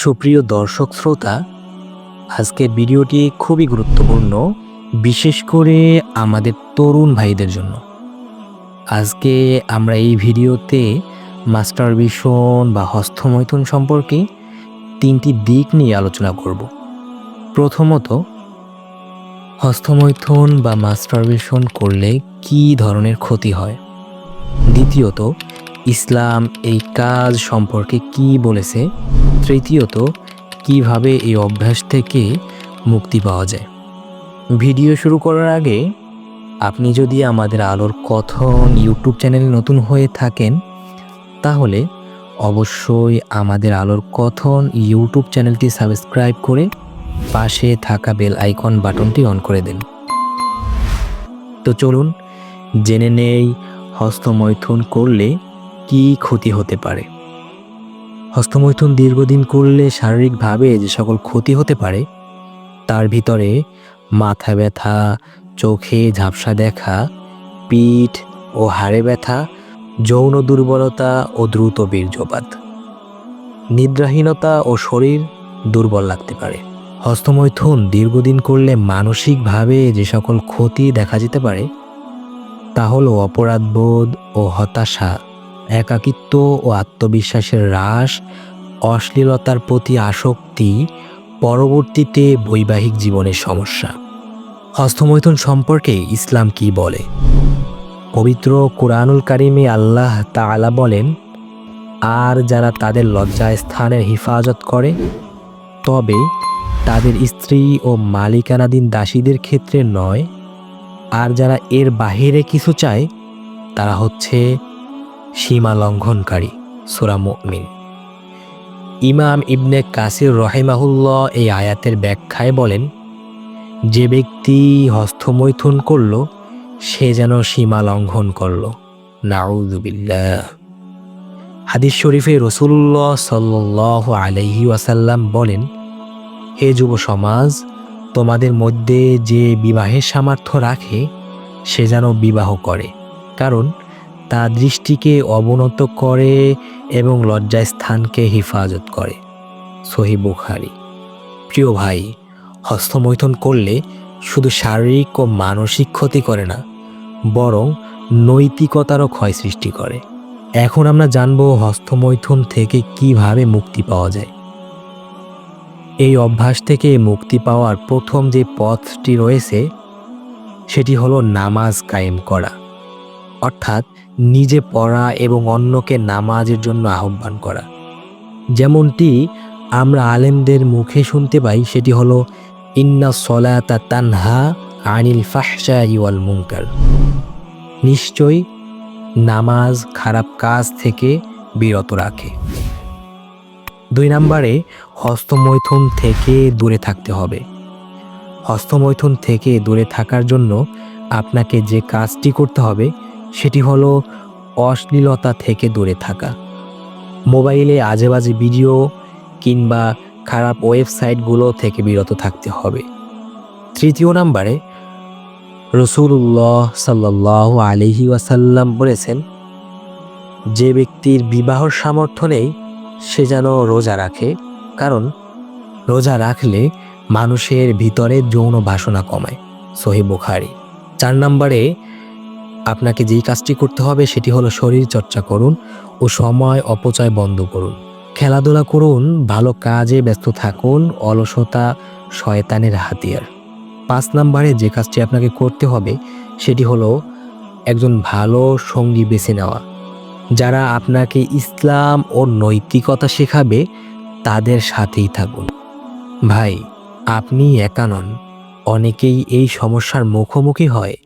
সুপ্রিয় দর্শক শ্রোতা আজকের ভিডিওটি খুবই গুরুত্বপূর্ণ, বিশেষ করে আমাদের তরুণ ভাইদের জন্য। আজকে আমরা এই ভিডিওতে মাস্টারবেশন বা হস্তমৈথুন সম্পর্কে তিনটি দিক নিয়ে আলোচনা করব। প্রথমত, হস্তমৈথুন বা মাস্টারবেশন করলে কী ধরনের ক্ষতি হয়? দ্বিতীয়ত, ইসলাম এই কাজ সম্পর্কে কি বলেছে? তৃতীয়ত, কীভাবে এই অভ্যাস থেকে মুক্তি পাওয়া যায়? ভিডিও শুরু করার আগে, আপনি যদি আমাদের আলোর কথন ইউটিউব চ্যানেলে নতুন হয়ে থাকেন, তাহলে অবশ্যই আমাদের আলোর কথন ইউটিউব চ্যানেলটি সাবস্ক্রাইব করে পাশে থাকা বেল আইকন বাটনটি অন করে দিন। তো চলুন, জেনে নেই হস্তমৈথুন করলে কি ক্ষতি হতে পারে। হস্তমৈথুন দীর্ঘদিন করলে শারীরিকভাবে যে সকল ক্ষতি হতে পারে, তার ভিতরে মাথা ব্যথা, চোখে ঝাপসা দেখা, পিঠ ও হাড়ে ব্যথা, যৌন দুর্বলতা ও দ্রুত বীর্যপাত। নিদ্রাহীনতা ও শরীর দুর্বল লাগতে পারে। হস্তমৈথুন দীর্ঘদিন করলে মানসিকভাবে যে সকল ক্ষতি দেখা যেতে পারে, তা হলো অপরাধবোধ ও হতাশা। একাকিত্ব ও আত্মবিশ্বাসের হ্রাস, অশ্লীলতার প্রতি আসক্তি, পরবর্তীতে বৈবাহিক জীবনের সমস্যা। হস্তমৈথুন সম্পর্কে ইসলাম কি বলে? পবিত্র কোরআনুল কারিমে আল্লাহ তাআলা বলেন, আর যারা তাদের লজ্জা স্থানের হেফাজত করে, তবে তাদের স্ত্রী ও মালিকানাধীন দাসীদের ক্ষেত্রে নয়। আর যারা এর বাহিরে কিছু চায়, তারা হচ্ছে সীমা লঙ্ঘনকারী সুরা মুমিন। ইমাম ইবনে কাসির রহেমাহুল্লাহ এই আয়াতের ব্যাখ্যায় বলেন, যে ব্যক্তি হস্তমৈথুন করল, সে যেন সীমা লঙ্ঘন করল নাউজুবিল্লাহ হাদিস শরীফে রসুল্লাহ সাল্লাহ আলহি ওয়াসাল্লাম বলেন, হে যুব সমাজ, তোমাদের মধ্যে যে বিবাহের সামর্থ্য রাখে, সে যেন বিবাহ করে। কারণ তা দৃষ্টিকে অবনত করে এবং লজ্জায় স্থানকে হেফাজত করে। সহি বুখারি। প্রিয় ভাই, হস্তমৈথুন করলে শুধু শারীরিক ও মানসিক ক্ষতি করে না, বরং নৈতিকতারও ক্ষয় সৃষ্টি করে। এখন আমরা জানব হস্তমৈথুন থেকে কীভাবে মুক্তি পাওয়া যায়। এই অভ্যাস থেকে মুক্তি পাওয়ার প্রথম যে পথটি রয়েছে, সেটি হলো নামাজ কায়েম করা। অর্থাৎ নিজে পড়া এবং অন্যকে নামাজের জন্য আহ্বান করা। যেমনটি আমরা আলেমদের মুখে শুনতে পাই, সেটি হলো, ইন্না সলাতা তানহা আনিল ফাহশা ইওয়াল মুনকার। নিশ্চয়ই নামাজ খারাপ কাজ থেকে বিরত রাখে। দুই নম্বরে, হস্তমৈথুন থেকে দূরে থাকতে হবে। হস্তমৈথুন থেকে দূরে থাকার জন্য আপনাকে যে কাজটি করতে হবে সেটি হলো অশ্লীলতা থেকে দূরে থাকা। মোবাইলে আজেবাজে ভিডিও কিংবা খারাপ ওয়েবসাইটগুলো থেকে বিরত থাকতে হবে। তৃতীয় নাম্বারে রসুল্লাহ সাল্লাহ আলহি ওয়াসাল্লাম বলেছেন, যে ব্যক্তির বিবাহর সামর্থ্য নেই, সে যেন রোজা রাখে। কারণ রোজা রাখলে মানুষের ভিতরে যৌন বাসনা কমায়। সহি বুখারি। চার নম্বরে আপনাকে যেই কাজটি করতে হবে সেটি হলো শরীর চর্চা করুন ও সময় অপচয় বন্ধ করুন। খেলাধুলা করুন, ভালো কাজে ব্যস্ত থাকুন, অলসতা শয়তানের হাতিয়ার। পাঁচ নম্বরে যে কাজটি আপনাকে করতে হবে সেটি হলো একজন ভালো সঙ্গী বেছে নেওয়া। যারা আপনাকে ইসলাম ও নৈতিকতা শেখাবে তাদের সাথেই থাকুন। ভাই, আপনি একা নন। অনেকেই এই সমস্যার মুখোমুখি হয়।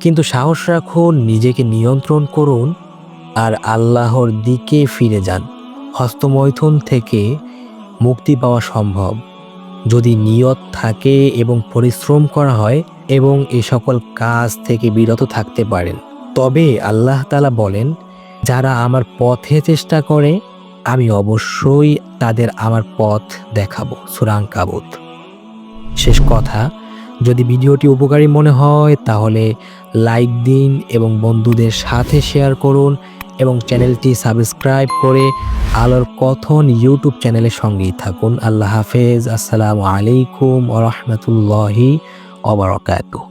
কিন্তু সাহস রাখুন, নিজেকে নিয়ন্ত্রণ করুন আর আল্লাহর দিকে ফিরে যান। হস্তমৈথুন থেকে মুক্তি পাওয়া সম্ভব। যদি নিয়ত থাকে এবং পরিশ্রম করা হয় এবং এ সকল কাজ থেকে বিরত থাকতে পারেন। তবে আল্লাহ তালা বলেন, যারা আমার পথে চেষ্টা করে, আমি অবশ্যই তাদের আমার পথ দেখাবো। সুরাং কাবুত। শেষ কথা যদি ভিডিওটি উপকারী মনে হয়, তাহলে লাইক দিন এবং বন্ধুদের সাথে শেয়ার করুন এবং চ্যানেলটি সাবস্ক্রাইব করে আলোর কথন ইউটিউব চ্যানেলের সঙ্গেই থাকুন। আল্লাহ হাফেজ। আসসালামু আলাইকুম ওরহমতুল্লাহি অবরকাতুহ